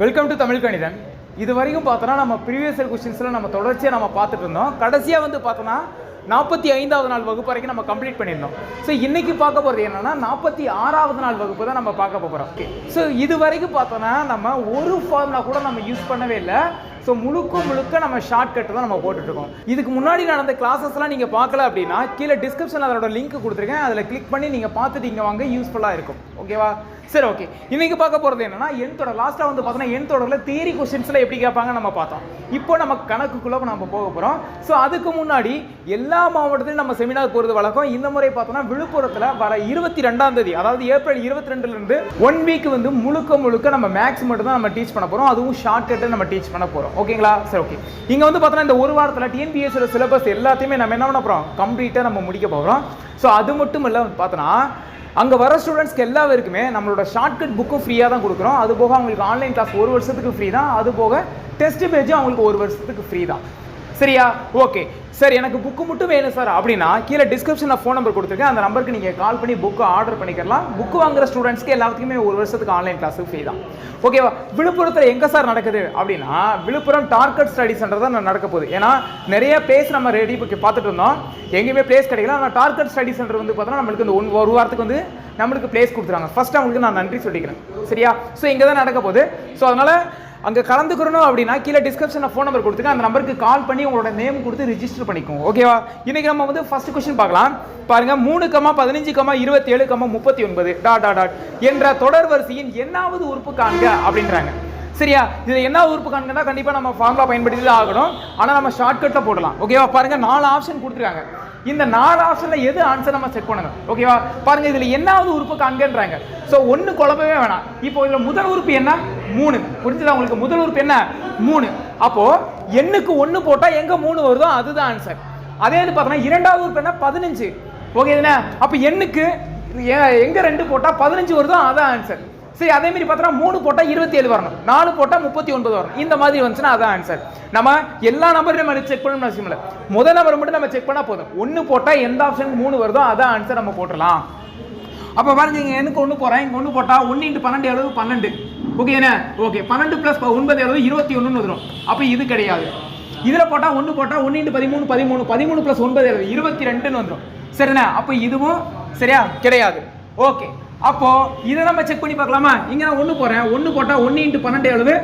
Welcome to Tamil கணிதன் இது வரைக்கும் பார்த்தோன்னா நம்ம ப்ரீவியஸ் இயர் நம்ம தொடர்ச்சியாக நம்ம பார்த்துட்டு இருந்தோம். கடைசியாக வந்து பார்த்தோன்னா நாற்பத்தி ஐந்தாவது நாள் வகுப்பு வரைக்கும் நம்ம கம்ப்ளீட் பண்ணியிருந்தோம். ஸோ இன்றைக்கி பார்க்க போகிறது என்னென்னா நாற்பத்தி ஆறாவது நாள் வகுப்பு தான் நம்ம பார்க்க போகிறோம் ஸோ இது வரைக்கும் பார்த்தோன்னா நம்ம ஒரு ஃபார்முலா கூட நம்ம யூஸ் பண்ணவே இல்லை. ஸோ முழுக்க முழுக்க நம்ம ஷார்ட் கட் தான் நம்ம போட்டுட்ருக்கோம். இதுக்கு முன்னாடி நடந்த கிளாஸஸ்லாம் நீங்கள் பார்க்கல அப்படின்னா கீழே டிஸ்கிரிப்ஷனில் அதோட லிங்க் கொடுத்துருக்கேன். அதில் கிளிக் பண்ணி நீங்கள் பார்த்துட்டு இங்கே வாங்க யூஸ்ஃபுல்லாக இருக்கும். ஓகேவா சரி ஓகே இன்னைக்கு பார்க்க போகிறது என்னன்னா என் தொடர் லாஸ்ட்டாக வந்து பார்த்தோன்னா என் தொடரில் தியரி கொஸ்டின்ஸில் எப்படி கேட்பாங்க நம்ம பார்த்தோம். இப்போ நம்ம கணக்குக்குள்ளே நம்ம போக போகிறோம் ஸோ அதுக்கு முன்னாடி எல்லா மாவட்டத்திலும் நம்ம செமினார் போகிறது வழக்கம். இந்த முறை பார்த்தோன்னா விழுப்புரத்தில் வர இருபத்தி ரெண்டாம் தேதி அதாவது ஏப்ரல் இருபத்தி ரெண்டுலேருந்து ஒன் வீக் வந்து முழுக்க முழுக்க நம்ம மேக்ஸ் மட்டும் தான் நம்ம டீச் பண்ண போகிறோம் அதுவும் ஷார்ட் கட்டு நம்ம டீச் பண்ண போகிறோம் ஓகேங்களா சரி ஓகே இங்கே வந்து பார்த்தோன்னா இந்த ஒரு வாரத்தில் டிஎன்பிஎஸ்சியோட சிலபஸ் எல்லாத்தையுமே நம்ம என்ன பண்ண போகிறோம் கம்ப்ளீட்டாக நம்ம முடிக்க போகிறோம் ஸோ அது மட்டும் இல்லை பார்த்தோன்னா அங்கே வர ஸ்டூடெண்ட்ஸ்க்கு எல்லாருக்குமே நம்மளோட ஷார்ட்கட் புக்கும் ஃப்ரீயாக தான் கொடுக்குறோம். அது போக அவங்களுக்கு ஆன்லைன் கிளாஸ் ஒரு வருஷத்துக்கு ஃப்ரீ தான். அது போக டெஸ்ட் பேஜும் அவங்களுக்கு ஒரு வருஷத்துக்கு ஃப்ரீ தான். சரியா? ஓகே சார் எனக்கு புக்கு மட்டும் வேணும் சார் அப்படின்னா கீழே டிஸ்கிரிப்ஷனில் ஃபோன் நம்பர் கொடுத்துருக்கேன். அந்த நம்பருக்கு நீங்கள் கால் பண்ணி புக்கு ஆர்டர் பண்ணிக்கலாம். புக்கு வாங்குற ஸ்டூடெண்ட்ஸ்க்கு எல்லாத்துக்குமே ஒரு வருஷத்துக்கு ஆன்லைன் கிளாஸ் ஃப்ரீ தான். ஓகேவா விழுப்புரத்தில் எங்கே சார் நடக்குது? அப்படின்னா விழுப்புரம் டார்கெட் ஸ்டடி சென்டர் தான் நடக்க போகுது. ஏன்னா நிறைய பிளேஸ் நம்ம ரெடி பார்த்துட்டு இருந்தோம். எங்கேயுமே பிளேஸ் கிடைக்கல. ஆனால் டார்கெட் ஸ்டடி சென்டர் வந்து பார்த்தோன்னா நம்மளுக்கு இந்த ஒன் ஒரு வாரத்துக்கு வந்து நம்மளுக்கு பிளேஸ் கொடுத்துருவாங்க ஃபஸ்ட் அவங்களுக்கு நான் நன்றி சொல்லிக்கிறேன். சரியா? ஸோ இங்கே தான் நடக்க போகுது. ஸோ அதனால் அங்கே கலந்துக்கிறணும் அப்படின்னா கீழே டிஸ்கிரிப்ஷனில் ஃபோன் நம்பர் கொடுத்துருக்கேன் அந்த நம்பருக்கு கால் பண்ணி உங்களோட நேம் கொடுத்து ரிஜிஸ்டர் பண்ணிக்கோங்க ஓகேவா இன்னைக்கு நம்ம வந்து ஃபர்ஸ்ட் கொஸ்டின் பார்க்கலாம். பாருங்க மூணு கமா பதினஞ்சு கமா இருபத்தி ஏழு கமா முப்பத்தி ஒன்பது. டாட் டாட் டாட் என்ற தொடர் வரிசையின் என்னாவது உறுப்பு காண்க அப்படின்றாங்க. சரியா? இதில் என்ன உறுப்பு காண்கன்னா கண்டிப்பாக நம்ம ஃபார்முலா பயன்படுத்தி தான் ஆகணும். ஆனால் நம்ம ஷார்ட்கட்டில் போடலாம். ஓகேவா பாருங்க நாலு ஆப்ஷன் கொடுத்துருக்காங்க. இந்த நாலு ஆப்ஷன்ல எது ஆன்சர் நம்ம செக் பண்ணணும்? ஓகேவா பாருங்க இதுல என்னாவது உறுப்பு காண்கன்றாங்க. ஸோ ஒன்று குழப்பவே வேணாம். இப்போ இதுல முதல் உறுப்பு என்ன? மூணு. புரிஞ்சுதா உங்களுக்கு? முதல் உறுப்பு என்ன? மூணு. அப்போ எண்ணுக்கு ஒன்று போட்டா எங்க மூணு வருதோ அதுதான் ஆன்சர் அதே இது பார்த்தோம்னா இரண்டாவது உறுப்பு என்ன? பதினஞ்சு. ஓகே என்ன? அப்போ எண்ணுக்கு எ- எங்க ரெண்டு போட்டா பதினஞ்சு வருதோ அதான் ஆன்சர் சரி அதே மாதிரி பார்த்தோம்னா மூணு போட்டால் இருபத்தி ஏழு வரணும். நாலு போட்டால் முப்பத்தி ஒன்பது வரணும். இந்த மாதிரி வந்துச்சுன்னா அதான் ஆன்சர் நம்ம எல்லா நம்பரையும் நம்ம செக் பண்ணணும்னு அவசியம் இல்லை. முதல் நம்பர் மட்டும் நம்ம செக் பண்ணால் போதும். ஒன்று போட்டால் எந்த ஆப்ஷனுக்கு மூணு வருதோ அதான் ஆன்சர் நம்ம போட்டுடலாம். அப்போ பாருங்க இங்க எனக்கு ஒன்று போகிறேன் இங்கே ஒன்று போட்டால் ஒன்று இன்ட்டு பன்னெண்டு எவ்வளவு பன்னெண்டு. ஓகே என்ன ஓகே பன்னெண்டு ப்ளஸ் ஒன்பது எவ்வளவு இருபத்தி ஒன்றுன்னு வந்துடும் அப்போ இது கிடையாது. இதில் போட்டால் ஒன்று போட்டால் ஒன்று இன்ட்டு பதிமூணு பதிமூணு பதிமூணு ப்ளஸ் ஒன்பது எழுபது இருபத்தி ரெண்டுன்னு வந்துடும் சரிண்ணே? அப்போ இதுவும் சரியா? கிடையாது. ஓகே அப்போ இதை நம்ம செக் பண்ணி பார்க்கலாமா? இங்க நான் ஒன்று போறேன். ஒன்று போட்டா ஒன்று இன்ட்டு பன்னெண்டு எவ்வளவு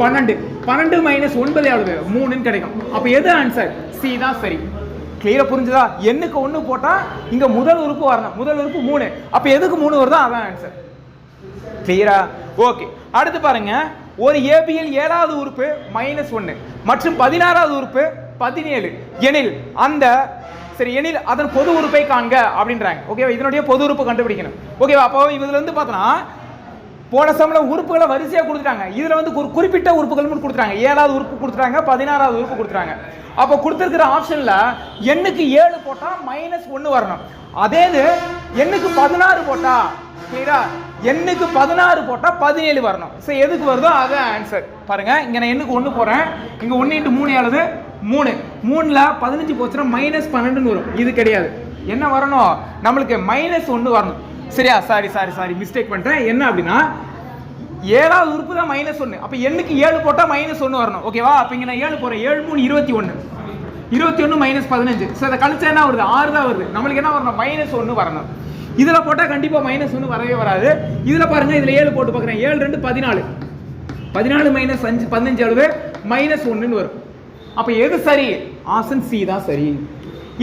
பன்னெண்டு. பன்னெண்டு மைனஸ் ஒன்பது எவ்வளவு மூணுன்னு கிடைக்கும். அப்போ எது ஆன்சர் சி தான் சரி. கிளியரா புரிஞ்சுதா? எண்ணுக்கு ஒன்று போட்டா இங்க முதல் உறுப்பு வரணும். முதல் உறுப்பு மூணு. அப்போ எதுக்கு மூணு வருதோ அதான் ஆன்சர் கிளியரா ஓகே அடுத்து பாருங்க. ஒரு ஏபியில் ஏழாவது உறுப்பு மைனஸ் ஒன்று மற்றும் பதினாறாவது உறுப்பு பதினேழு. எனில் அந்த சரி எனில் அதன் பொது உறுப்பை காண்க அப்படின்றாங்க. ஓகேவா இதனுடைய பொது உறுப்பு கண்டுபிடிக்கணும். ஓகேவா அப்போ இதுல வந்து பார்த்தோன்னா போன சம்பளம் உறுப்புகளை வரிசையாக கொடுத்துட்டாங்க. இதுல வந்து ஒரு குறிப்பிட்ட உறுப்புகள் மட்டும் கொடுத்துட்டாங்க. ஏழாவது உறுப்பு கொடுத்துட்டாங்க பதினாறாவது உறுப்பு கொடுத்துட்டாங்க. அப்போ கொடுத்துருக்கிற ஆப்ஷன்ல எண்ணுக்கு ஏழு போட்டா மைனஸ் ஒன்று வரணும். அதே இது எண்ணுக்கு பதினாறு போட்டா கிளியரா எண்ணுக்கு பதினாறு போட்டா பதினேழு வரணும். ஸோ எதுக்கு வருதோ அதான் ஆன்சர் பாருங்க இங்க நான் எண்ணுக்கு ஒன்று போறேன் இங்க ஒன்று இன்ட்டு மூணு எவ்வளவு மூணு. மூணில் பதினஞ்சு போச்சுன்னா மைனஸ் பன்னெண்டுன்னு வரும். இது கிடையாது. என்ன வரணும்? நம்மளுக்கு மைனஸ் ஒன்று வரணும். சரியா? சாரி சாரி சாரி மிஸ்டேக் பண்ணிட்டேன். என்ன அப்படின்னா ஏழாவது உறுப்பு தான் மைனஸ் ஒன்று அப்போ எண்ணுக்கு ஏழு போட்டால் மைனஸ் ஒன்று வரணும். ஓகேவா அப்போ இங்கே நான் ஏழு போகிறேன் ஏழு மூணு இருபத்தி ஒன்று இருபத்தி ஒன்று மைனஸ் பதினஞ்சு. ஸோ அதை கழிச்சா என்ன வருது? ஆறு தான் வருது. நம்மளுக்கு என்ன வரணும்? மைனஸ் ஒன்று வரணும். இதில் போட்டால் கண்டிப்பாக மைனஸ் ஒன்று வரவே வராது. இதில் பாருங்கள் இதில் ஏழு போட்டு பார்க்குறேன். ஏழு ரெண்டு பதினாலு. பதினாலு மைனஸ் அஞ்சு பதினஞ்சு அளவு மைனஸ் ஒன்றுன்னு வரும். அப்போ எது சரி? ஆப்ஷன் சி தான் சரி.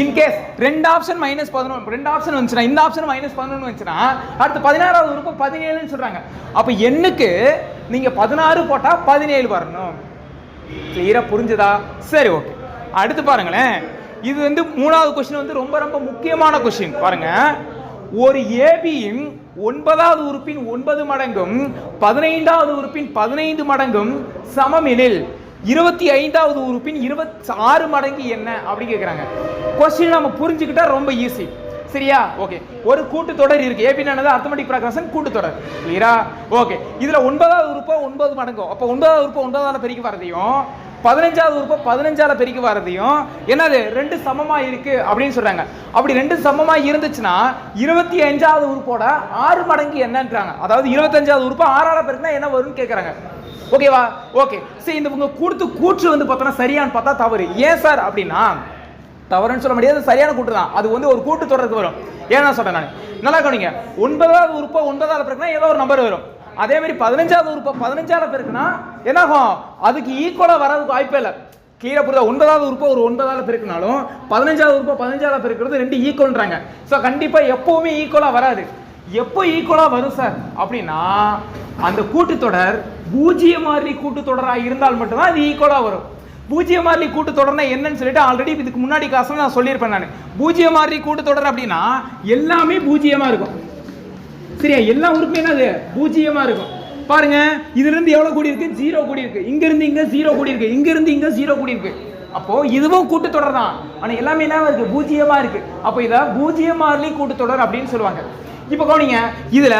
இன்கேஸ் ரெண்டு ஆப்ஷன் மைனஸ் பதினொன்று ரெண்டு ஆப்ஷன் வந்துச்சுன்னா இந்த ஆப்ஷன் மைனஸ் பதினொன்று வந்துச்சுன்னா அடுத்து பதினாறாவது உறுப்பு பதினேழுன்னு சொல்கிறாங்க அப்போ எண்ணுக்கு நீங்கள் பதினாறு போட்டால் பதினேழு வரணும். கிளியராக புரிஞ்சுதா? சரி ஓகே அடுத்து பாருங்களேன். இது வந்து மூணாவது கொஷின் வந்து ரொம்ப ரொம்ப முக்கியமான கொஷின் பாருங்க. ஒரு ஏபியின் ஒன்பதாவது உறுப்பின் ஒன்பது மடங்கும் பதினைந்தாவது உறுப்பின் பதினைந்து மடங்கும் சமமெனில் இருபத்தி ஐந்தாவது உறுப்பின் இருபத்தி ஆறு மடங்கு என்ன அப்படி கேட்குறாங்க கொஸ்டின் நம்ம புரிஞ்சுக்கிட்டா ரொம்ப ஈஸி சரியா? ஓகே ஒரு கூட்டுத்தொடர் இருக்கு. ஏபினானது அர்த்தமெட்டிக் ப்ராக்ரஷன் கூட்டுத்தொடர். கிளியரா ஓகே இதுல ஒன்பதாவது உறுப்பா ஒன்பது மடங்கும் அப்போ ஒன்பதாவது உறுப்பை ஒன்பதால பெருக்கி வரதையும் பதினஞ்சாவது உறுப்பை பதினஞ்சால பெருக்கி வரதையும் என்னது? ரெண்டு சமமா இருக்கு அப்படின்னு சொல்றாங்க. அப்படி ரெண்டு சமமா இருந்துச்சுன்னா இருபத்தி அஞ்சாவது உறுப்போட ஆறு மடங்கு என்னன்றாங்க. அதாவது இருபத்தஞ்சாவது உறுப்பு ஆறால பெருக்குனா என்ன வரும்னு கேட்கறாங்க ஓகேவா ஓகே சரி இந்த உங்க கூட்டு கூற்று வந்து பார்த்தோன்னா சரியான்னு பார்த்தா தவறு. ஏன் சார்? அப்படின்னா தவறுன்னு சொல்ல முடியாது சரியான கூட்டு தான். அது வந்து ஒரு கூட்டு தொடருக்கு வரும். ஏன்னா சொல்றேன் நான்? நல்லா கவனிங்க. ஒன்பதாவது உறுப்பா ஒன்பதாவது பிறகுனா ஏதோ ஒரு நம்பர் வரும். அதே மாதிரி பதினஞ்சாவது உறுப்பை பதினஞ்சாவது பிறகுனா என்ன ஆகும் அதுக்கு ஈக்குவலாக வரதுக்கு வாய்ப்பே இல்லை. கீழே புரியுதா ஒன்பதாவது உறுப்பை ஒரு ஒன்பதாவது பெருக்கினாலும் பதினஞ்சாவது உறுப்பை பதினஞ்சாவது பெருக்கிறது ரெண்டு ஈக்குவல்ன்றாங்க ஸோ கண்டிப்பாக எப்பவுமே ஈக்குவலாக வராது. எப்போ ஈக்குவலாக வரும் சார்? அப்படின்னா அந்த கூட்டுத்தொடர் பூஜ்ஜிய மாதிரி தொடராக இருந்தால் மட்டும்தான் அது ஈக்குவலாக வரும். பூஜ்ஜிய மாதிரி கூட்டுத்தொடர்னா என்னன்னு சொல்லிட்டு ஆல்ரெடி இதுக்கு முன்னாடி காசு நான் சொல்லியிருப்பேன் நான். பூஜ்ஜிய மாதிரி கூட்டுத்தொடர் அப்படின்னா எல்லாமே பூஜ்ஜியமாக இருக்கும். சரியா? எல்லா உறுப்பும் என்னது? பூஜ்ஜியமாக இருக்கும். பாருங்க இதுலேருந்து எவ்வளோ கூடி இருக்கு? ஜீரோ கூடி இருக்கு. இங்கேருந்து இங்கே ஜீரோ கூடி இருக்கு. இங்கேருந்து இங்கே ஜீரோ கூடி இருக்கு. அப்போ இதுவும் கூட்டுத்தொடர் தான். ஆனால் எல்லாமே என்ன இருக்கு? பூஜ்ஜியமாக இருக்கு. அப்போ இதை பூஜ்ஜிய மாறிலி கூட்டுத்தொடர் அப்படின்னு சொல்லுவாங்க. இப்போ கவனிங்க இதுல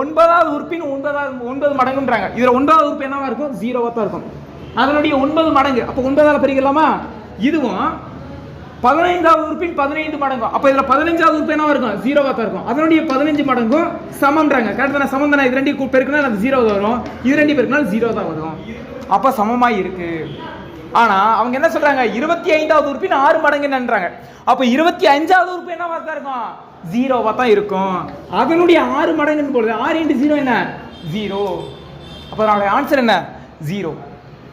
ஒன்பதாவது உறுப்பின் ஒன்பதாவது ஒன்பது மடங்குன்றாங்க. இதுல ஒன்பதாவது உறுப்பு என்னவா இருக்கும்? ஜீரோவாக தான் இருக்கும். அதனுடைய ஒன்பது மடங்கு. அப்போ ஒன்பதால பிரிக்கலாமா இதுவும் பதினைந்தாவது உறுப்பின் பதினைந்து மடங்கும் அப்போ இதுல பதினஞ்சாவது உறுப்பு என்னவா இருக்கும்? ஜீரோவாக தான் இருக்கும். அதனுடைய பதினஞ்சு மடங்கும் சமம்ன்றாங்க. கரெக்ட் தானே? சமம் தானே? இது ரெண்டு பெருக்குனா அது ஜீரோ வரும். இது ரெண்டு பெருக்குனா ஜீரோ தான் வரும். அப்போ சமமா இருக்கு. ஆனா அவங்க என்ன சொல்றாங்க? இருபத்தி ஐந்தாவது உறுப்பின் ஆறு மடங்குன்றாங்க அப்போ இருபத்தி அஞ்சாவது உறுப்பு என்னவா தான் இருக்கும்? ஜீரோவா தான் இருக்கும். அதனுடைய ஆறு மடங்குன்னு போடுது. ஆறு இன்ட்டு ஜீரோ என்ன? ஜீரோ அப்ப அதனுடைய ஆன்சர் என்ன? ஜீரோ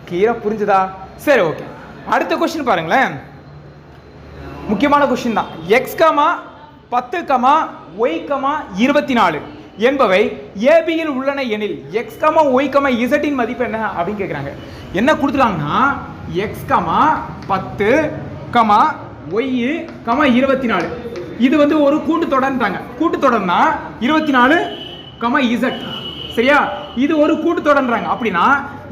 கிளியரா புரிஞ்சுதா? சரி ஓகே அடுத்த கொஸ்டின் பாருங்களேன். முக்கியமான கொஸ்டின் தான். எக்ஸ் கமா பத்து கமா ஒய் கமா இருபத்தி நாலு என்பவை ஏபியில் உள்ளன எனில் எக்ஸ் கமா ஒய் கமா இசட்டின் மதிப்பு என்ன அப்படின்னு கேட்குறாங்க என்ன கொடுத்துருக்காங்கன்னா எக்ஸ் கமா பத்து கமா ஒய் கமா இருபத்தி நாலு இது வந்து ஒரு கூட்டுத்தொடர்ன்றாங்க கூட்டுத்தொடர்னா இருபத்தி நாலு கமா இசட். சரியா? இது ஒரு கூட்டுத்தொடர்ன்றாங்க அப்படின்னா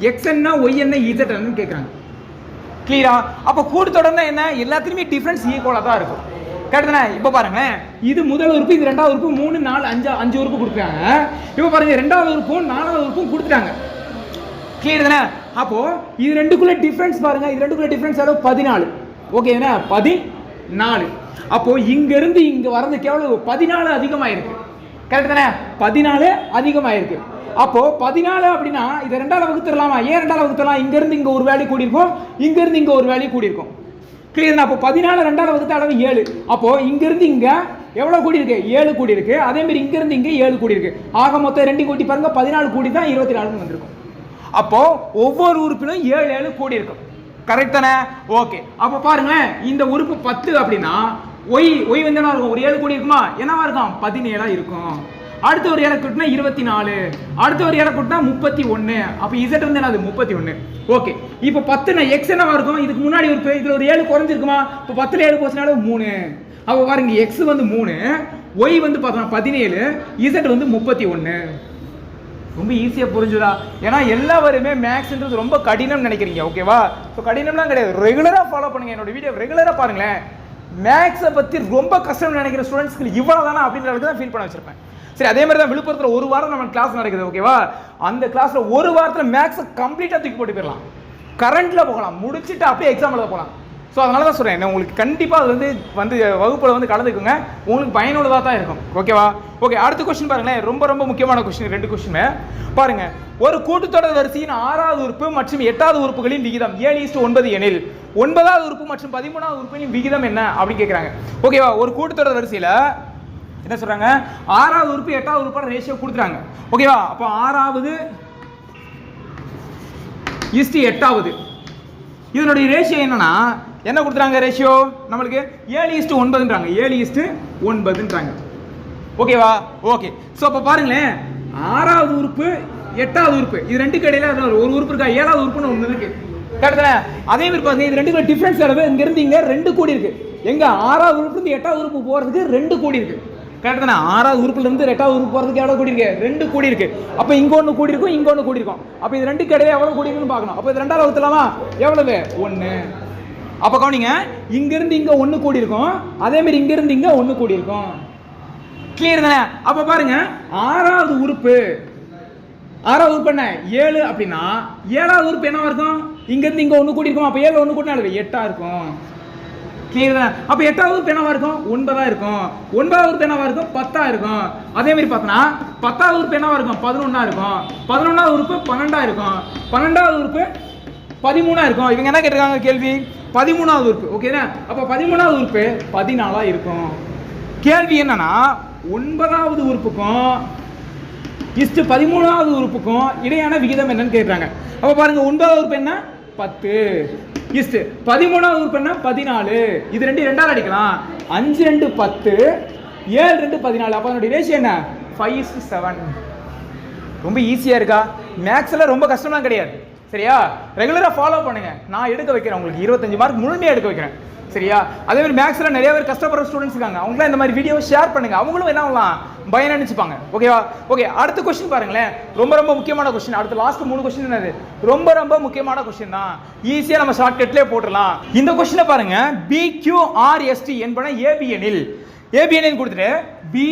எக்ஸ் என்ன ஒய் என்ன இசட் என்னன்னு கேட்குறாங்க கிளியரா அப்போ கூட்டுத்தொடர்னா என்ன? எல்லாத்துலேயுமே டிஃப்ரென்ஸ் ஈக்குவலாக தான் இருக்கும். கரெக்ட் தானே? இப்போ பாருங்களேன். இது முதல் உறுப்பு இது ரெண்டாவது உறுப்பு மூணு நாலு அஞ்சு அஞ்சு உறுப்பு கொடுக்குறாங்க. இப்போ பாருங்க ரெண்டாவது உறுப்பும் நாலாவது உறுப்பும் கொடுத்துட்டாங்க. கிளியர் தானே? அப்போது இது ரெண்டுக்குள்ளே டிஃப்ரென்ஸ் பாருங்க. இது ரெண்டுக்குள்ளே டிஃப்ரென்ஸ் அளவு பதினாலு. ஓகே பதி நாலு. அப்போ இங்க இருந்து இங்க வர்றதுக்கு எவ்வளோ பதினாலு அதிகமாயிருக்கு. கரெக்ட் தானே? பதினாலு அதிகமாயிருக்கு. அப்போ பதினாலு அப்படின்னா இதை ரெண்டாவது வகுத்துடலாமா? ஏன் ரெண்டாவது வகுத்துடலாம்? இங்க இருந்து இங்க ஒரு வேலையை கூடியிருக்கும். இங்க இருந்து இங்க ஒரு வேலையை கூடியிருக்கும். கிளியர் அப்போ பதினாலு ரெண்டாவது வகுத்த அளவு ஏழு. அப்போ இங்க இருந்து இங்க எவ்வளவு கூடி இருக்கு ஏழு கூடி இருக்கு அதே மாதிரி இங்க இருந்து இங்க ஏழு கூடி இருக்கு ஆக மொத்தம் ரெண்டு கூட்டி பாருங்க பதினாலு கூடி தான் இருபத்தி நாலுன்னு வந்திருக்கும். அப்போ ஒவ்வொரு உறுப்பிலும் ஏழு ஏழு கூடி இருக்கும் கரெக்ட் தானே? ஓகே அப்போ பாருங்களேன் இந்த உறுப்பு பத்து அப்படின்னா ஒய் ஒய் வந்து என்ன இருக்கும்? ஒரு ஏழு கூடி இருக்குமா? என்னவா இருக்கும்? பதினேழா இருக்கும். அடுத்த ஒரு ஏழை கூட்டினா இருபத்தி நாலு அடுத்த ஒரு ஏழை கூட்டினா முப்பத்தி ஒன்று அப்போ இசட் வந்து என்னது? முப்பத்தி ஒன்று ஓகே இப்போ பத்துனா எக்ஸ் என்னவா இருக்கும்? இதுக்கு முன்னாடி ஒரு இதில் ஒரு ஏழு குறைஞ்சிருக்குமா? இப்போ பத்தில் ஏழு போச்சுனால மூணு. அப்போ பாருங்க எக்ஸ் வந்து மூணு ஒய் வந்து பார்த்தோம்னா பதினேழு இசட் வந்து முப்பத்தி ஒன்று ரொம்ப ஈஸியாக புரிஞ்சுதா ஏன்னா எல்லாருமே மேக்ஸ்ன்றது ரொம்ப கடினம் நினைக்கிறீங்க ஓகேவா ஸோ கடினம்லாம் கிடையாது. ரெகுலராக ஃபாலோ பண்ணுங்க என்னோட வீடியோ ரெகுலராக பாருங்களேன். மேக்ஸை பற்றி ரொம்ப கஷ்டம் நினைக்கிற ஸ்டூடெண்ட்ஸ்க்கு இவ்வளோ தானே அப்படின்ற அளவுக்கு தான் ஃபீல் பண்ண வச்சிருப்பேன். சரி அதே மாதிரி தான் விழுப்புரத்தில் ஒரு வாரம் நம்ம கிளாஸ் நடக்குது ஓகேவா அந்த கிளாஸில் ஒரு வாரத்தில் மேக்ஸை கம்ப்ளீட்டாக தூக்கி போட்டு போயிடலாம். கரண்ட்டில் போகலாம். முடிச்சுட்டு அப்படியே எக்ஸாம் எழுத போகலாம். ஸோ அதனால தான் சொல்கிறேன் உங்களுக்கு கண்டிப்பாக அது வந்து வந்து வகுப்பில் வந்து கலந்துக்குங்க. உங்களுக்கு பயனுள்ளதாக தான் இருக்கும். ஓகேவா ஓகே அடுத்த கொஸ்டின் பாருங்களேன். ரொம்ப ரொம்ப முக்கியமான கொஸ்டின் ரெண்டு கொஸ்டின் பாருங்க. ஒரு கூட்டுத்தொடர் வரிசையின் ஆறாவது உறுப்பு மற்றும் எட்டாவது உறுப்புகளின் விகிதம் ஏழு இஸ்டு ஒன்பது எனில். ஒன்பதாவது உறுப்பு மற்றும் பதிமூணாவது உறுப்பின் விகிதம் என்ன? அப்படின்னு கேட்குறாங்க ஓகேவா ஒரு கூட்டுத்தொடர் வரிசையில் என்ன சொல்கிறாங்க ஆறாவது உறுப்பு எட்டாவது உறுப்போட ரேஷியோ கொடுத்துறாங்க ஓகேவா அப்போ ஆறாவது இஸ்டு எட்டாவது. இதனுடைய ரேஷியோ என்னன்னா என்ன கொடுத்துறாங்க ரேஷியோ நம்மளுக்கு ஏழு ஈஸ்ட்டு ஒன்பதுன்றாங்க. ஏழு ஈஸ்ட்டு ஒன்பதுன்றாங்க. ஓகேவா ஓகே ஸோ அப்போ பாருங்களேன். ஆறாவது உறுப்பு எட்டாவது உறுப்பு. இது ரெண்டுக்கு இடையில ஒரு உறுப்பு இருக்கா? ஏழாவது உறுப்புன்னு ஒன்று இருக்கு. கரெக்ட் அதே மாதிரி பாருங்க இது ரெண்டுக்குள்ள டிஃபரன்ஸ் அளவு. இங்க இருந்து இங்க ரெண்டு கோடி இருக்கு. எங்க? ஆறாவது உறுப்பு இருந்து எட்டாவது உறுப்பு போறதுக்கு ரெண்டு கோடி இருக்கு. கரெக்ட் தானே ஆறாவது உறுப்புல இருந்து எட்டாவது உறுப்பு போறதுக்கு எவ்வளவு கோடி இருக்கு? ரெண்டு கோடி இருக்கு. அப்ப இங்க ஒண்ணு கூடி இருக்கும் இங்க ஒண்ணு கூடி இருக்கும். அப்ப இது ரெண்டு கடையில எவ்வளவு கூடி இருக்குன்னு பார்க்கணும். அப்ப இது ரெண்டாவது வகுத்துலாமா எவ்வளவு? ஒன்று அப்போ கவனிங்க இங்கேருந்து இங்கே ஒன்று கூடி இருக்கும் அதே மாதிரி இங்க இருந்து கூடி இருக்கும் கிளியர் தானே? அப்போ பாருங்க ஆறாவது உறுப்பு. ஆறாவது உறுப்பு என்ன? ஏழு அப்படின்னா ஏழாவது உறுப்பு என்னவா இருக்கும்? இங்கேருந்து இங்கே ஒன்று கூடி இருக்கும் அப்போ ஏழு ஒண்ணு கூட்டினா எட்டாக இருக்கும். கிளியர் தானே? அப்போ எட்டாவது உறுப்பு என்னவா இருக்கும்? ஒன்பதாக இருக்கும். ஒன்பதாவது உறுப்பு என்னவா இருக்கும்? பத்தாக இருக்கும். அதே மாதிரி பார்த்தோன்னா பத்தாவது உறுப்பு என்னவா இருக்கும்? பதினொன்றா இருக்கும். பதினொன்றாவது உறுப்பு பன்னெண்டாக இருக்கும். பன்னெண்டாவது உறுப்பு பதிமூணாக இருக்கும். இவங்க என்ன கேட்டிருக்காங்க? கேள்வி. பதிமூணாவது உறுப்பு. ஓகேண்ணா அப்போ பதிமூணாவது உறுப்பு பதினாலாக இருக்கும். கேள்வி என்னன்னா ஒன்பதாவது உறுப்புக்கும் இஸ்ட்டு பதிமூணாவது உறுப்புக்கும் இடையான விகிதம் என்னன்னு கேட்குறாங்க அப்போ பாருங்க ஒன்பதாவது உறுப்பு என்ன? பத்து. இஸ்டு பதிமூணாவது உறுப்பு என்ன? பதினாலு. இது ரெண்டு ரெண்டாவது அடிக்கலாம். அஞ்சு ரெண்டு பத்து ஏழு ரெண்டு பதினாலு. அப்போ அதனுடைய ரேஷியோ என்ன? ஃபைவ் செவன் ரொம்ப ஈஸியாக இருக்கா? மேக்ஸில் ரொம்ப கஷ்டம்லாம் கிடையாது. சரியா? ரெகுலராக ஃபாலோ பண்ணுங்க. நான் எடுக்க வைக்கிறேன் உங்களுக்கு. இருபத்தஞ்சு மார்க் முழுமையாக எடுக்க வைக்கிறேன். சரியா? அதே மாதிரி மேக்ஸில் நிறைய பேர் கஷ்டப்படுற ஸ்டூடெண்ட்ஸ் இருக்காங்க. அவங்களாம் இந்த மாதிரி வீடியோவை ஷேர் பண்ணுங்க. அவங்களும் என்ன ஆகலாம் பயன் நினைச்சுப்பாங்க ஓகேவா ஓகே அடுத்த கொஸ்டின் பாருங்களேன். ரொம்ப ரொம்ப முக்கியமான கொஸ்டின் அடுத்த லாஸ்ட் மூணு கொஸ்டின் என்னது? ரொம்ப ரொம்ப முக்கியமான கொஸ்டின் தான். ஈஸியாக நம்ம ஷார்ட்கட்லேயே போட்டுடலாம். இந்த கொஸ்டினை பாருங்க. பி என்பன ஏபிஎனில் ஏபிஎனில் கொடுத்துட்டு P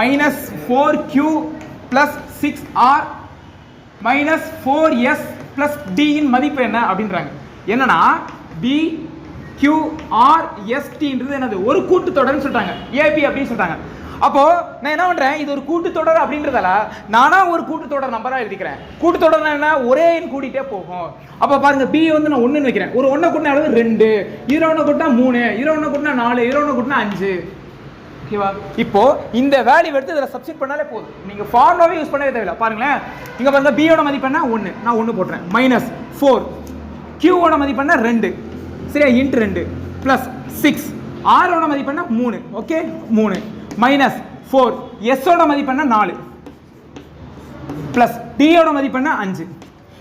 minus four Q plus six R minus four S plus டியின் மதிப்பு என்ன அப்படின்றாங்க. என்னன்னா பி கியூ ஆர் எஸ்டின்றது என்னது? ஒரு கூட்டுத்தொடர்னு சொல்லிட்டாங்க. ஏபி அப்படின்னு சொல்லிட்டாங்க. அப்போ நான் என்ன பண்றேன்? இது ஒரு கூட்டுத்தொடர் அப்படின்றதால நானா ஒரு கூட்டுத்தொடர் நம்பரா எழுதிக்கிறேன். கூட்டுத்தொடர் என்ன? ஒரே எண் கூட்டிகிட்டே போகும். அப்போ பாருங்க பி வந்து நான் ஒண்ணுன்னு வைக்கிறேன். ஒரு ஒன்று கூட்டின அளவு ரெண்டு. இதில் ஒன்று கூட்டினா மூணு. இதில் ஒன்று கூட்டினா நாலு. இதில் ஒன்று கூட்டினா அஞ்சு. ஓகேவா இப்போ இந்த வேல்யூ எடுத்து இதில் சப்ஸ்டிட் பண்ணாலே போதும். நீங்கள் ஃபார்முலாவே யூஸ் பண்ணவே தேவையில்லை. பாருங்களேன். இங்கே பாருங்க பியோட மதிப்பெண்ணா மதிப்பு ஒன்று நான் ஒன்று போட்டுறேன். மைனஸ் ஃபோர் கியூவோட மதிப்பெண்ணா ரெண்டு. சரியா? இன்ட் ரெண்டு. ப்ளஸ் சிக்ஸ் ஆரோட மதிப்பு மூணு. ஓகே மூணு. மைனஸ் ஃபோர் எஸ்ஸோட மதிப்பு நாலு. ப்ளஸ் டியோட மதிப்பெண்ணா அஞ்சு.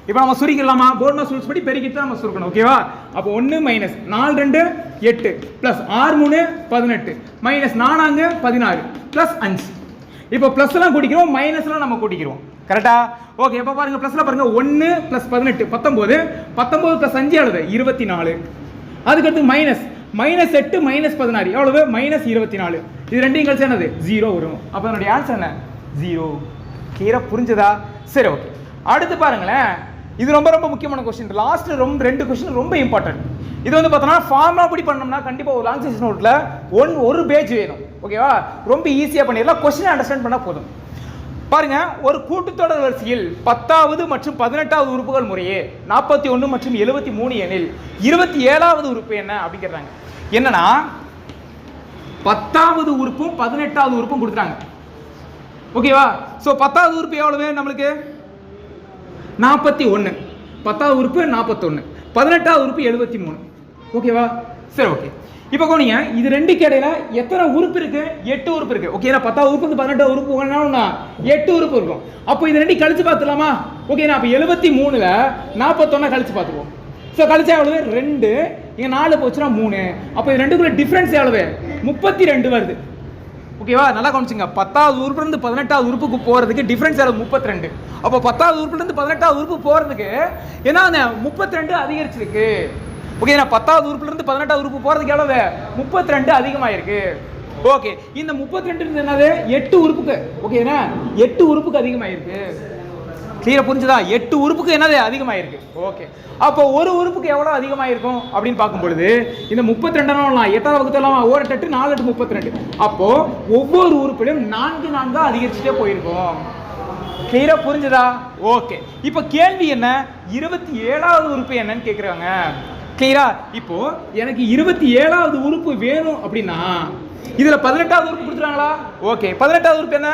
இப்போ நம்ம சுருக்கிடலாமா? போர்னஸ் ரூல்ஸ் படி பெருக்கிட்டு நம்ம சுருக்கணும் ஓகேவா அப்போ ஒன்று மைனஸ் நாலு ரெண்டு எட்டு. ப்ளஸ் ஆறு மூணு பதினெட்டு. மைனஸ் நானாங்க பதினாறு. ப்ளஸ் அஞ்சு. இப்போ ப்ளஸ்லாம் கூட்டிக்கிறோம் மைனஸ்லாம் நம்ம கூட்டிக்கிறோம். கரெக்டா ஓகே இப்போ பாருங்க ப்ளஸ்ல பாருங்க ஒன்று ப்ளஸ் பதினெட்டு. பத்தொம்போது பத்தொம்போது ப்ளஸ் அஞ்சு எழுது இருபத்தி நாலு அதுக்கடுத்து மைனஸ் மைனஸ் எட்டு மைனஸ் பதினாறு. எவ்வளவு? மைனஸ் இருபத்தி நாலு இது ரெண்டையும் கழிச்சு என்னது? ஜீரோ வரும். அப்போ என்னுடைய ஆன்சர் என்ன? ஜீரோ கிளியராக புரிஞ்சதா? சரி ஓகே அடுத்து பாருங்களேன். இது ரொம்ப ரொம்ப முக்கியமான கொஸ்டின் லாஸ்ட் ரொம்ப ரெண்டு கொஸ்டின் ரொம்ப இம்பார்ட்டன்ட் இது வந்து பார்த்தோம்னா ஃபார்மாக படி பண்ணோம்னா கண்டிப்பாக ஒரு லாங் செஷன் நோட்டில் ஒன் ஒரு பேஜ் வேணும். ஓகேவா ரொம்ப ஈஸியாக பண்ணிடலாம். கொஸ்டினை அண்டர்ஸ்டாண்ட் பண்ணால் போதும். பாருங்க ஒரு கூட்டுத்தொடர் வரிசையில் பத்தாவது மற்றும் பதினெட்டாவது உறுப்புகள் முறையே நாற்பத்தி ஒன்று மற்றும் எழுபத்தி மூணு எனில் இருபத்தி ஏழாவது உறுப்பு என்ன அப்படிங்கிறாங்க என்னன்னா பத்தாவது உறுப்பும் பதினெட்டாவது உறுப்பும் கொடுத்துட்டாங்க. ஓகேவா ஸோ பத்தாவது உறுப்பு எவ்வளவு? நம்மளுக்கு நாற்பத்தி ஒன்று பத்தாவது உறுப்பு நாற்பத்தொன்று பதினெட்டாவது உறுப்பு எழுபத்தி மூணு. ஓகேவா? சரி ஓகே. இப்போ கவனிங்க இது ரெண்டுக்கு இடையில எத்தனை உறுப்பு இருக்கு? எட்டு உறுப்பு இருக்கு. ஓகேனா பத்தாவது உறுப்பு வந்து பதினெட்டாவது உறுப்பு. வேணும்னா எட்டு உறுப்பு இருக்கும். அப்போ இது ரெண்டு கழிச்சு பார்த்துலாமா ஓகேண்ணா அப்போ எழுபத்தி மூணுல நாற்பத்தொன்னா கழிச்சு பார்த்துக்குவோம். ஸோ கழிச்சா எவ்வளவு? ரெண்டு. இங்கே நாலு போச்சுன்னா மூணு. அப்போ இது ரெண்டுக்குள்ள டிஃப்ரென்ஸ் எவ்வளவு? முப்பத்தி ரெண்டு வருது. ஓகேவா நல்லா கவனிச்சுங்க. பத்தாவது உறுப்புலேருந்து பதினெட்டாவது உறுப்புக்கு போகிறதுக்கு டிஃப்ரென்ஸ் அளவு முப்பத்தி ரெண்டு அப்போ பத்தாவது உறுப்புலேருந்து பதினெட்டாவது உறுப்பு போகிறதுக்கு ஏன்னா முப்பத்தி ரெண்டு அதிகரிச்சிருக்கு. ஓகே நான் பத்தாவது உறுப்புலேருந்து பதினெட்டாவது உறுப்பு போகிறதுக்கு எவ்வளவு? முப்பத்தி ரெண்டு அதிகமாயிருக்கு. ஓகே இந்த முப்பத்தி ரெண்டு என்னது? எட்டு உறுப்புக்கு. ஓகேண்ணா எட்டு உறுப்புக்கு அதிகமாயிருக்கு. கிளியராக புரிஞ்சுதா? எட்டு உறுப்புக்கு என்னது அதிகமாயிருக்கு? ஓகே அப்போ ஒரு உறுப்புக்கு எவ்வளோ அதிகமாயிருக்கும் அப்படின்னு பார்க்கும் பொழுது இந்த முப்பத்தி ரெண்டாம் எட்டாவது வகுத்தலாம் ஒரு எட்டு நாலு எட்டு முப்பத்தி ரெண்டு அப்போ ஒவ்வொரு உறுப்பிலும் நான்கு நான்கு அதிகரிச்சுட்டே போயிருக்கும். கிளியராக புரிஞ்சுதா? ஓகே இப்போ கேள்வி என்ன? இருபத்தி ஏழாவது உறுப்பு என்னன்னு கேட்குறாங்க கிளியரா இப்போ எனக்கு இருபத்தி ஏழாவது உறுப்பு வேணும் அப்படின்னா இதில் பதினெட்டாவது உறுப்பு கொடுத்துருவாங்களா? ஓகே பதினெட்டாவது உறுப்பு என்ன?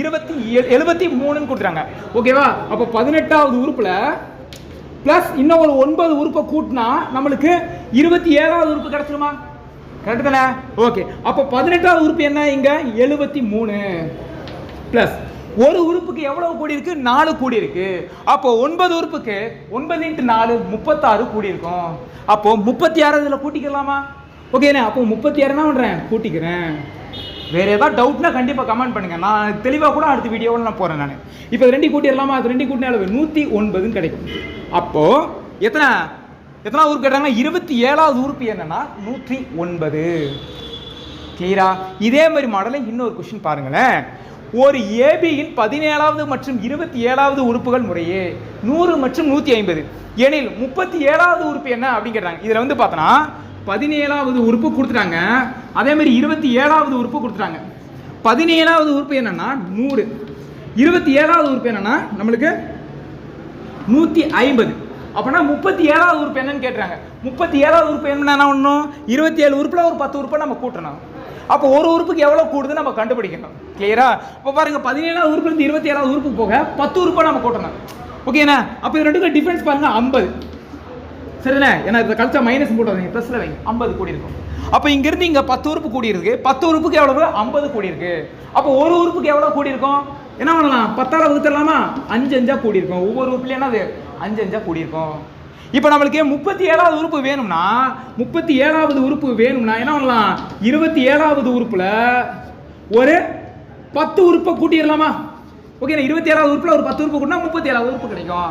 இருபத்தி ஏழு எழுபத்தி மூணுன்னு கொடுத்துறாங்க ஓகேவா அப்போ பதினெட்டாவது உறுப்பில் ப்ளஸ் இன்னும் ஒரு ஒன்பது உறுப்பை கூட்டினா நம்மளுக்கு இருபத்தி ஏழாவது உறுப்பு கிடச்சிருமா? கரெக்ட் தானே? ஓகே அப்போ பதினெட்டாவது உறுப்பு என்ன இங்கே? எழுபத்தி மூணு. ப்ளஸ் ஒரு உறுப்புக்கு எவ்வளவு கூடி இருக்கு? நாலு கூடி இருக்கு. அப்போ ஒன்பது உறுப்புக்கு ஒன்பது இன்ட்டு நாலு முப்பத்தாறு கூடி இருக்கும். அப்போ முப்பத்தி ஆறு இதில் கூட்டிக்கலாமா? ஓகேண்ணே அப்போ முப்பத்தி ஆறு என்ன பண்ணுறேன் கூட்டிக்கிறேன். வேற ஏதாவது டவுட்னா கண்டிப்பாக கமெண்ட் பண்ணுங்க. நான் தெளிவாக கூட அடுத்த வீடியோவில் நான் போகிறேன் நான். இப்போ ரெண்டு கூட்டி கூட்டிடலாமா? அது ரெண்டு கூட்டின அளவு நூற்றி ஒன்பதுன்னு கிடைக்கும். அப்போது எத்தனை? எத்தனை ஊர் கேட்டாங்கன்னா இருபத்தி ஏழாவது உறுப்பு என்னன்னா நூற்றி ஒன்பது. கிளியரா இதே மாதிரி மாடலை இன்னொரு கொஷின் பாருங்களேன். ஒரு ஏபியின் பதினேழாவது மற்றும் இருபத்தி ஏழாவது உறுப்புகள் முறையே நூறு மற்றும் நூற்றி ஐம்பது. எனில் முப்பத்தி ஏழாவது உறுப்பு என்ன அப்படின்னு கேட்டாங்க. இதில் வந்து பார்த்தோன்னா பதினேழாவது உறுப்பு கொடுத்துட்டாங்க. அதே மாதிரி இருபத்தி ஏழாவது உறுப்பு கொடுத்துட்டாங்க. பதினேழாவது உறுப்பு என்னன்னா நூறு. இருபத்தி ஏழாவது உறுப்பு என்னன்னா நம்மளுக்கு நூற்றி ஐம்பது. அப்போனா முப்பத்தி ஏழாவது உறுப்பு என்னன்னு கேட்டுறாங்க முப்பத்தி ஏழாவது உறுப்பு என்னன்னா ஒன்றும் இருபத்தி ஏழு உறுப்பில் ஒரு பத்து உறுப்பை நம்ம கூட்டணும். அப்போ ஒரு உறுப்புக்கு எவ்வளோ கூடுது நம்ம கண்டுபிடிக்கணும். கிளியரா இப்போ பாருங்க பதினேழாவது உறுப்புலேருந்து இருபத்தி ஏழாவது உறுப்பு போக பத்து உறுப்பை நம்ம கூட்டணும். ஓகேண்ணா அப்போ இது ரெண்டுக்கும் டிஃபரன்ஸ் பாருங்க ஐம்பது. சரிண்ணே ஏன்னா இதை கழிச்சா மைனஸ் போட்டு ப்ளஸில் வைங்க. ஐம்பது கூடி இருக்கும். அப்போ இங்கேருந்து இங்கே பத்து உறுப்பு கூடி இருக்கு. பத்து உறுப்புக்கு எவ்வளவு? ஐம்பது கூடி இருக்கு. அப்போ ஒரு உறுப்புக்கு எவ்வளோ கூடி இருக்கும்? என்ன பண்ணலாம்? பத்தால வகுத்துடலாமா? அஞ்சு அஞ்சா கூடி இருக்கும். ஒவ்வொரு உறுப்புலையும் என்னது? அஞ்சு அஞ்சா கூடி இருக்கும். இப்போ நம்மளுக்கு முப்பத்தி ஏழாவது உறுப்பு வேணும்னா முப்பத்தி ஏழாவது உறுப்பு வேணும்னா என்ன பண்ணலாம்? இருபத்தி ஏழாவது உறுப்பில் ஒரு பத்து உறுப்பை கூட்டிடலாமா? ஓகே இருபத்தி ஏழாவது உறுப்பில் ஒரு பத்து உறுப்பு கூட்டினா முப்பத்தி ஏழாவது உறுப்பு கிடைக்கும்.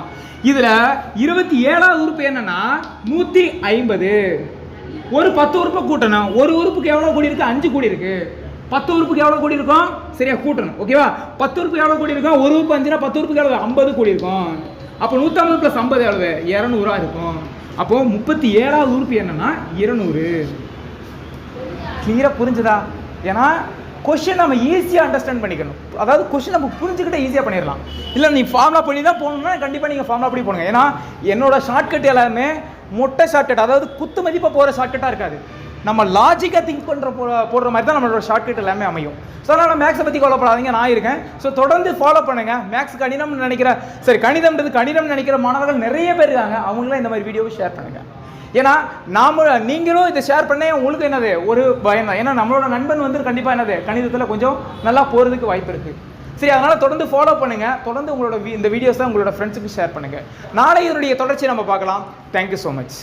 இதில் இருபத்தி ஏழாவது உறுப்பு என்னன்னா நூற்றி ஐம்பது ஒரு பத்து உறுப்பை கூட்டணும். ஒரு உறுப்புக்கு எவ்வளோ கூடி இருக்கு? அஞ்சு கூடி இருக்கு. பத்து உறுப்புக்கு எவ்வளோ கூடி இருக்கும்? சரியா கூட்டணும். ஓகேவா பத்து உறுப்பு எவ்வளோ கூடி இருக்கும்? ஒரு உறுப்பு அஞ்சுனா பத்து உறுப்புக்கு எவ்வளோ ஐம்பது கூடி இருக்கும். அப்போ நூற்றம்பது ப்ளஸ் ஐம்பது எவ்வளவு? இரநூறுவா இருக்கும். அப்போ முப்பத்தி ஏழாவது உறுப்பு என்னன்னா இருநூறு. கிளியராக புரிஞ்சுதா? ஏன்னா கொஷின் நம்ம ஈஸியாக அண்டர்ஸ்டாண்ட் பண்ணிக்கணும். அதாவது கொஷின் நம்ம புரிஞ்சுக்கிட்டே ஈஸியாக பண்ணிடலாம். இல்லை நீ ஃபார்முலா பண்ணி தான் போகணும்னா கண்டிப்பாக நீங்கள் ஃபார்முலா பண்ணி போடுங்க. ஏன்னா என்னோட ஷார்ட்கட் எல்லாமே மொட்டை ஷார்ட்கட் அதாவது குத்து மதிப்பாக போகிற ஷார்ட்கட்டாக இருக்காது. நம்ம லாஜிக்காக திங்க் பண்ணுற போடுற மாதிரி தான் நம்மளோட ஷார்ட்கட் எல்லாமே அமையும். ஸோ அதனால் மேக்ஸை பற்றி கவலைப்படாதீங்க நான் இருக்கேன். ஸோ தொடர்ந்து ஃபாலோ பண்ணுங்கள் மேக்ஸ் கணிதம்னு நினைக்கிற சரி கணிதம்ன்றது கணிதம்னு நினைக்கிற மாணவர்கள் நிறைய பேர் இருக்காங்க. அவங்களாம் இந்த மாதிரி வீடியோவை ஷேர் பண்ணுங்கள் ஏன்னா நாம நீங்களும் இதை ஷேர் பண்ண உங்களுக்கு என்னது? ஒரு பயம் தான். ஏன்னா நம்மளோட நண்பன் வந்து கண்டிப்பாக என்னது? கணிதத்தில் கொஞ்சம் நல்லா போகிறதுக்கு வாய்ப்பு இருக்குது சரி அதனால் தொடர்ந்து ஃபாலோ பண்ணுங்கள் தொடர்ந்து உங்களோட வி- இந்த வீடியோஸை உங்களோட ஃப்ரெண்ட்ஸுக்கு ஷேர் பண்ணுங்கள் நாளை இதனுடைய தொடர்ச்சியை நம்ம பார்க்கலாம். Thank you so much